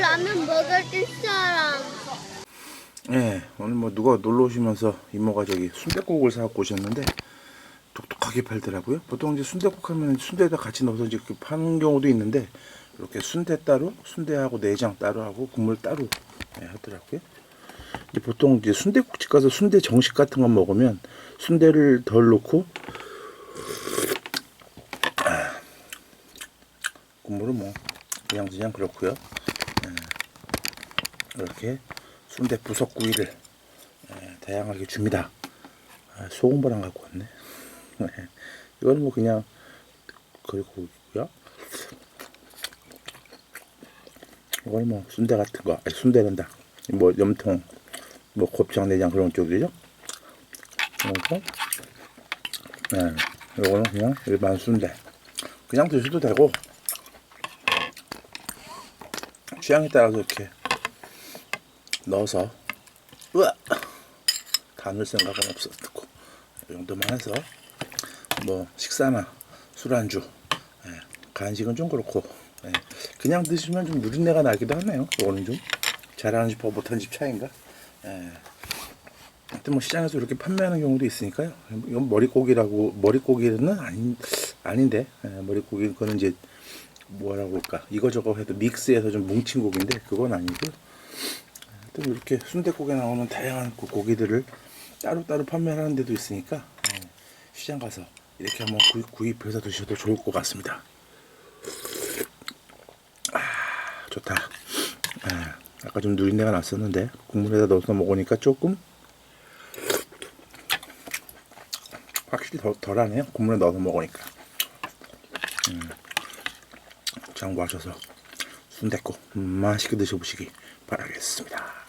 라면 먹을 사람. 예, 오늘 뭐 누가 놀러 오시면서 이모가 저기 순댓국을 사갖고 오셨는데 독특하게 팔더라고요. 보통 이제 순댓국 하면 순대에다 같이 넣어서 이제 그 파는 경우도 있는데 이렇게 순대 따로, 순대하고 내장 따로 하고 국물 따로 예, 하더라고요. 이제 보통 이제 순대국집 가서 순대 정식 같은 거 먹으면 순대를 덜 넣고 아, 국물은 뭐 그냥 그냥 그렇고요. 이렇게 순대 부석구이를 예, 다양하게 줍니다. 아, 소금보랑 갖고 왔네. 이거는 뭐 그냥 그리고요. 이거는 뭐 순대 같은 거, 아니 순대란다. 뭐 염통, 뭐 곱창 내장 그런 쪽이죠. 그리고 네, 이거는 그냥 일반 순대. 그냥 드셔도 되고 취향에 따라서 이렇게 넣어서. 으아 다 넣을 생각은 없었고. 이 정도만 해서. 뭐 식사나 술안주. 예, 간식은 좀 그렇고. 예, 그냥 드시면 좀 누린내가 나기도 하네요. 이거는 좀. 잘하는 집하고 못하는 집 차이인가? 예. 하여튼 뭐 시장에서 이렇게 판매하는 경우도 있으니까요. 이건 머릿고기라고 머릿고기는 아닌 아닌데. 예, 머릿고기 그거는 이제 뭐라고 할까? 이거저거 해도 믹스해서 좀 뭉친 고기인데 그건 아니고요 또 이렇게 순댓국에 나오는 다양한 그 고기들을 따로따로 판매하는 데도 있으니까 어, 시장 가서 이렇게 한번 구입, 구입 해서 드셔도 좋을 것 같습니다. 아, 좋다. 아, 아까 좀 누린내가 났었는데 국물에다 넣어서 먹으니까 조금 확실히 덜, 덜하네요. 국물에 넣어서 먹으니까. 음, 장구하셔서 순댓국 맛있게 드셔보시기 바라겠습니다.